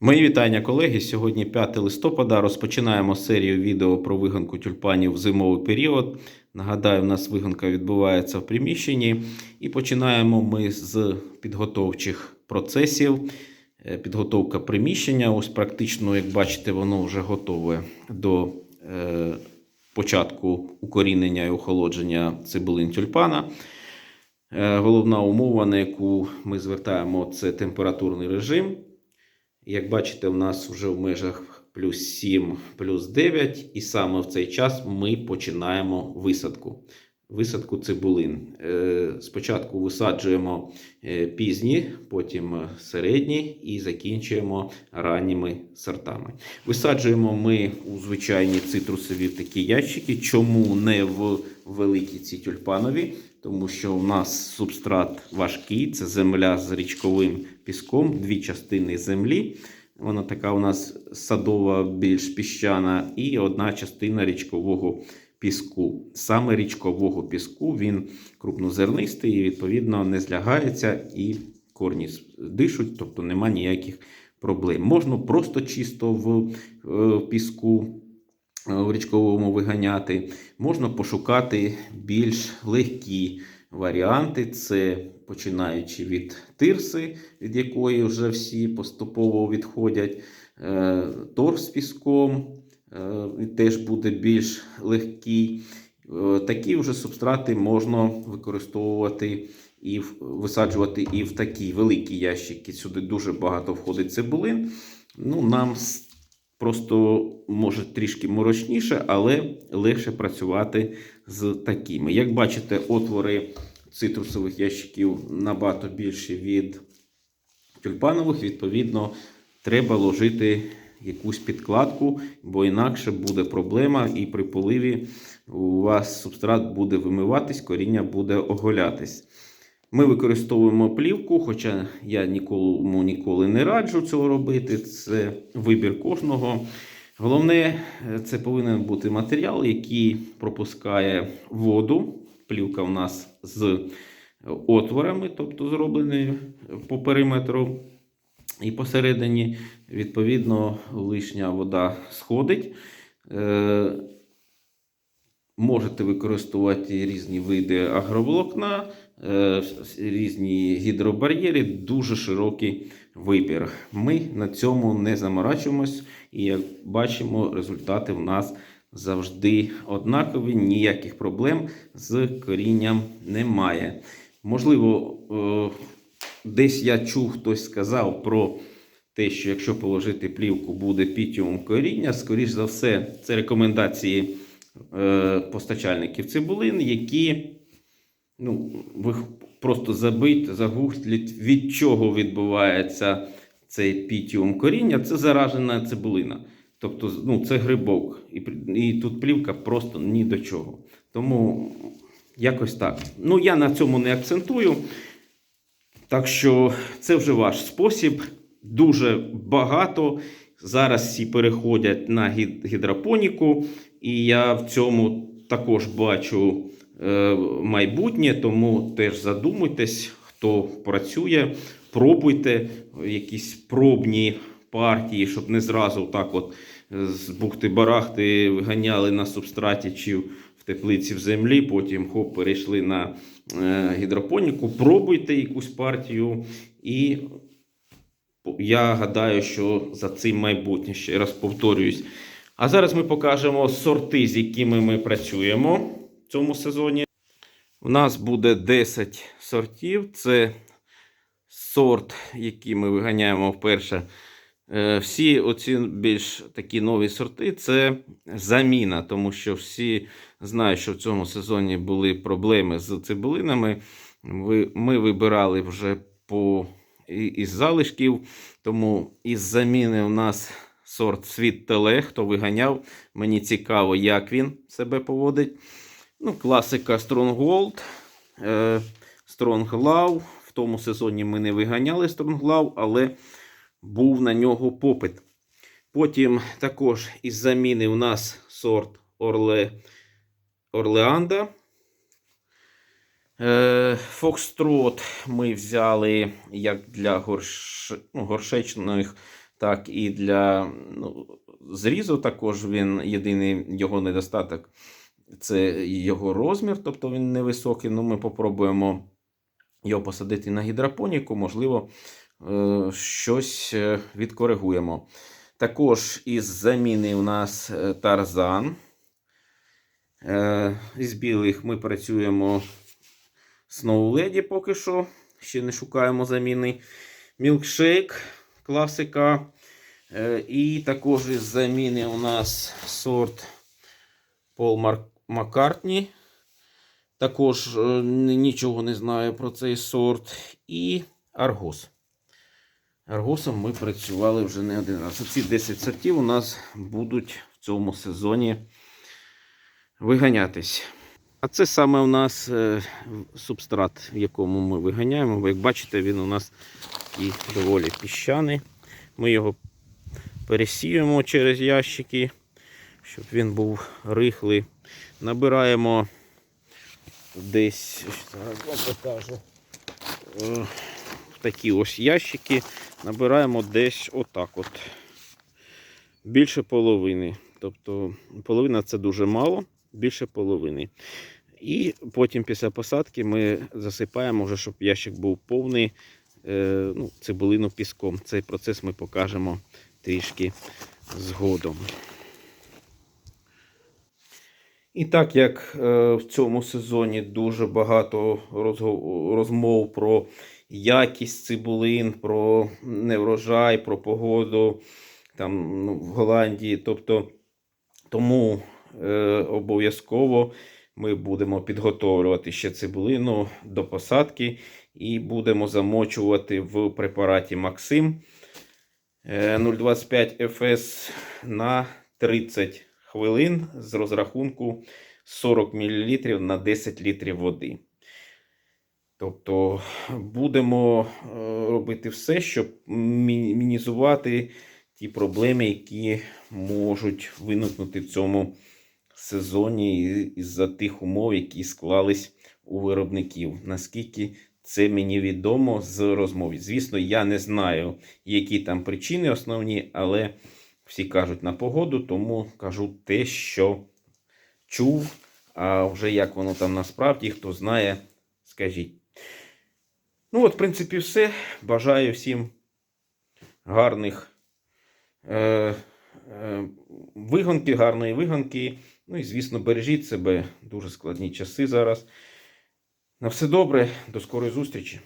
Мої вітання, колеги. Сьогодні 5 листопада. Розпочинаємо серію відео про виганку тюльпанів в зимовий період. Нагадаю, у нас виганка відбувається в приміщенні. І починаємо ми з підготовчих процесів. Е, Підготовка приміщення. Ось практично, як бачите, воно вже готове до е, початку укорінення і охолодження цибулин тюльпана. Е, Головна умова, на яку ми звертаємо, це температурний режим. Як бачите, у нас вже в межах плюс 7, плюс 9, і саме в цей час ми починаємо висадку. Висадку цибулин. Е, Спочатку висаджуємо е, пізні, потім середні і закінчуємо ранніми сортами. Висаджуємо ми у звичайні цитрусові такі ящики. Чому не в великі ці тюльпанові? Тому що у нас субстрат важкий, це земля з річковим піском, дві частини землі. Вона така у нас садова, більш піщана, і одна частина річкового піску. Саме річкового піску він крупнозернистий і, відповідно, не злягається і корні дишуть, тобто нема ніяких проблем. Можна просто чисто в е, піску в річковому виганяти. Можна пошукати більш легкі варіанти. Це починаючи від тирси, від якої вже всі поступово відходять, е, торф з піском е, теж буде більш легкий. Е, Такі вже субстрати можна використовувати і висаджувати і в такі великі ящики. Сюди дуже багато входить цибулин. Ну, нам просто може трішки морочніше, але легше працювати з такими. Як бачите, отвори цитрусових ящиків набагато більші від тюльпанових. Відповідно, треба ложити якусь підкладку, бо інакше буде проблема, і при поливі у вас субстрат буде вимиватись, коріння буде оголятись. Ми використовуємо плівку, хоча я ніколи, ніколи не раджу цього робити. Це вибір кожного. Головне, е, це повинен бути матеріал, який пропускає воду. Плівка у нас з отворами, тобто зроблений по периметру. І посередині, відповідно, лишня вода сходить. Е, Можете використовувати різні види агроволокна, е, різні гідробар'єри, дуже широкий вибір. Ми на цьому не заморачуємось, і як бачимо, результати в нас завжди однакові, ніяких проблем з корінням немає. Можливо, е, десь я чув, хтось сказав про те, що якщо положити плівку, буде пітіум коріння. Скоріш за все, це рекомендації е, постачальників цибулин, які ну, ви просто забить, загугліть, від чого відбувається цей пітіум коріння. Це заражена цибулина. Тобто, ну, це грибок. І, і тут плівка просто ні до чого. Тому якось так. Ну, я на цьому не акцентую. Так що це вже ваш спосіб. Дуже багато. Зараз всі переходять на гід- гідропоніку, і я в цьому також бачу майбутнє, тому теж задумуйтесь, хто працює, пробуйте якісь пробні партії, щоб не зразу так от е, з бухти-барахти виганяли на субстраті чи в теплиці в землі, потім хоп, перейшли на е, гідропоніку. Пробуйте якусь партію і я гадаю, що за цим майбутнє ще раз повторююсь. А зараз ми покажемо сорти, з якими ми працюємо в цьому сезоні. У нас буде 10 сортів. Це сорт, який ми виганяємо вперше. Е, Всі оці більш такі нові сорти це заміна, тому що всі знають, що в цьому сезоні були проблеми з цибулинами. Ми вибирали вже по із залишків, тому із заміни у нас сорт Світ Теле, хто виганяв. Мені цікаво, як він себе поводить. Ну, класика Stronghold, е, Strong Love. В тому сезоні ми не виганяли Strong Love, але був на нього попит. Потім також із заміни у нас сорт Орле, Орлеанда. Е, Фокстрот ми взяли як для горш... ну, горшечних так і для ну, зрізу також він єдиний його недостаток це його розмір, тобто він невисокий. Ну, ми попробуємо його посадити на гідропоніку, можливо, е, щось е, відкоригуємо. Також із заміни у нас е, тарзан. Із білих ми працюємо Snow Lady поки що. Ще не шукаємо заміни. Мілкшейк, класика. І також із заміни у нас сорт Пол Мар- Маккартні. Також е, нічого не знаю про цей сорт. І Аргос. Аргосом ми працювали вже не один раз. Ці 10 сортів у нас будуть в цьому сезоні виганятись. А це саме у нас е, субстрат, в якому ми виганяємо. Бо як бачите, він у нас такий доволі піщаний. Ми його пересіюємо через ящики, щоб він був рихлий. Набираємо десь зараз вам покажу. Е, в такі ось ящики. Набираємо десь отак от. Більше половини. Тобто половина це дуже мало, більше половини. І потім після посадки ми засипаємо, вже, щоб ящик був повний е, ну, цибулину піском. Цей процес ми покажемо трішки згодом. І так як е, в цьому сезоні дуже багато розмов про якість цибулин, про неврожай, про погоду там, ну, в Голландії. Тобто, тому е, обов'язково ми будемо підготовлювати ще цибулину до посадки і будемо замочувати в препараті Максим е, 0,25 FS на 30 хвилин з розрахунку 40 мл на 10 літрів води. Тобто будемо е, робити все, щоб мі- мінімізувати ті проблеми, які можуть виникнути в цьому сезоні із-за тих умов, які склались у виробників. Наскільки це мені відомо з розмови. Звісно, я не знаю, які там причини основні, але всі кажуть на погоду, тому кажу те, що чув. А вже як воно там насправді, хто знає, скажіть. Ну, от, в принципі, все. Бажаю всім гарних е, е, вигонки, гарної вигонки. Ну і, звісно, бережіть себе. Дуже складні часи зараз. На все добре, до скорої зустрічі.